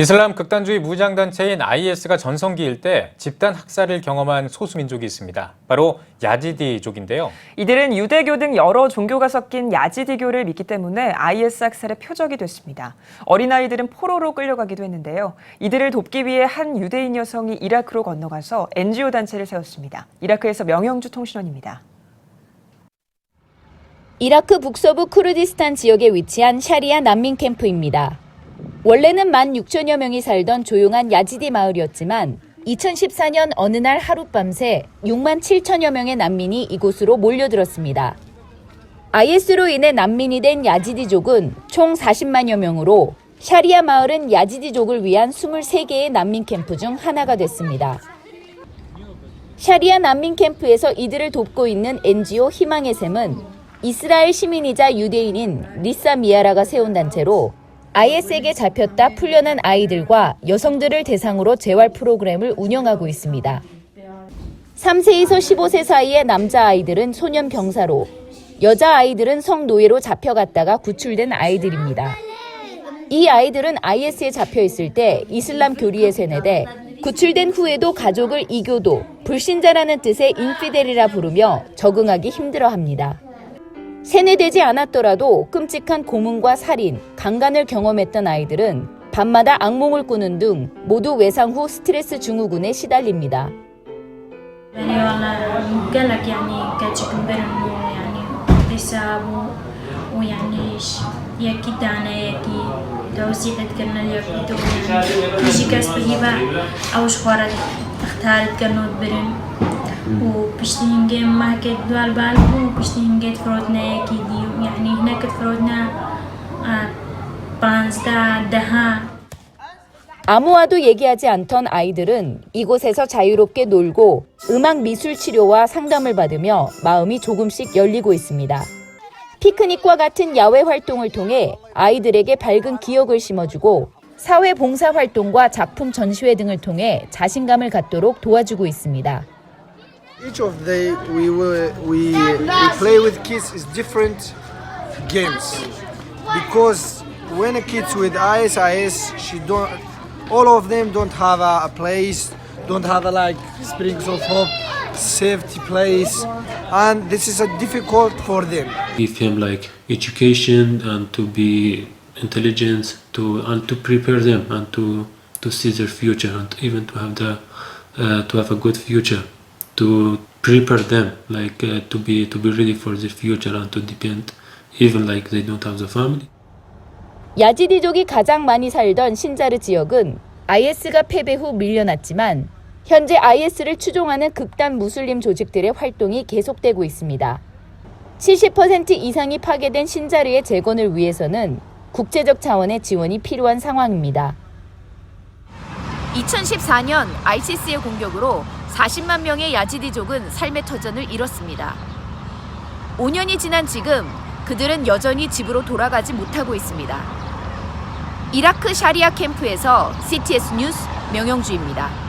이슬람 극단주의 무장단체인 IS가 전성기일 때 집단 학살을 경험한 소수민족이 있습니다. 바로 야지디족인데요. 이들은 유대교 등 여러 종교가 섞인 야지디교를 믿기 때문에 IS 학살의 표적이 됐습니다. 어린아이들은 포로로 끌려가기도 했는데요. 이들을 돕기 위해 한 유대인 여성이 이라크로 건너가서 NGO 단체를 세웠습니다. 이라크에서 명영주 통신원입니다. 이라크 북서부 쿠르디스탄 지역에 위치한 샤리아 난민 캠프입니다. 원래는 1만 6천여 명이 살던 조용한 야지디 마을이었지만 2014년 어느 날 하룻밤새 6만 7천여 명의 난민이 이곳으로 몰려들었습니다. IS로 인해 난민이 된 야지디족은 총 40만여 명으로 샤리아 마을은 야지디족을 위한 23개의 난민 캠프 중 하나가 됐습니다. 샤리아 난민 캠프에서 이들을 돕고 있는 NGO 희망의 샘은 이스라엘 시민이자 유대인인 리사 미아라가 세운 단체로 IS에게 잡혔다 풀려난 아이들과 여성들을 대상으로 재활 프로그램을 운영하고 있습니다. 3세에서 15세 사이의 남자 아이들은 소년 병사로, 여자 아이들은 성노예로 잡혀갔다가 구출된 아이들입니다. 이 아이들은 IS에 잡혀 있을 때 이슬람 교리에 세뇌돼 구출된 후에도 가족을 이교도, 불신자라는 뜻의 인피델이라 부르며 적응하기 힘들어 합니다. 세뇌되지 않았더라도 끔찍한 고문과 살인, 강간을 경험했던 아이들은 밤마다 악몽을 꾸는 등 모두 외상 후 스트레스 증후군에 시달립니다. حسابه ويعني يكي دانا يكي توسيع تكنا اليوم يعني كل كاس بهيبة أو شخورة تختار تكنا برن وبشتي هنجي ما كيت دوال بالبو وبشتي هنجي تفرودنا يكي دي يعني هناك تفرودنا آه، بانزدا دهان 아무와도 얘기하지 않던 아이들은 이곳에서 자유롭게 놀고 음악 미술 치료와 상담을 받으며 마음이 조금씩 열리고 있습니다. 피크닉과 같은 야외 활동을 통해 아이들에게 밝은 기억을 심어주고 사회 봉사 활동과 작품 전시회 등을 통해 자신감을 갖도록 도와주고 있습니다. Each of the we will, we we play with kids is different games because when a kids with ISIS she don't all of them don't have a, a place don't have a like springs of hope safety place and this is a difficult for them. Give him like education and to be intelligent to and to prepare them and to to see their future and even to have the uh, to have a good future to prepare them like uh, to be to be ready for the future and to depend even like they don't have the family 야지디족이 가장 많이 살던 신자르 지역은 IS가 패배 후 밀려났지만 현재 IS를 추종하는 극단 무슬림 조직들의 활동이 계속되고 있습니다. 70% 이상이 파괴된 신자르의 재건을 위해서는 국제적 차원의 지원이 필요한 상황입니다. 2014년 ISIS의 공격으로 40만 명의 야지디족은 삶의 터전을 잃었습니다. 5년이 지난 지금 그들은 여전히 집으로 돌아가지 못하고 있습니다. 이라크 샤리아 캠프에서 CTS 뉴스 명영주입니다.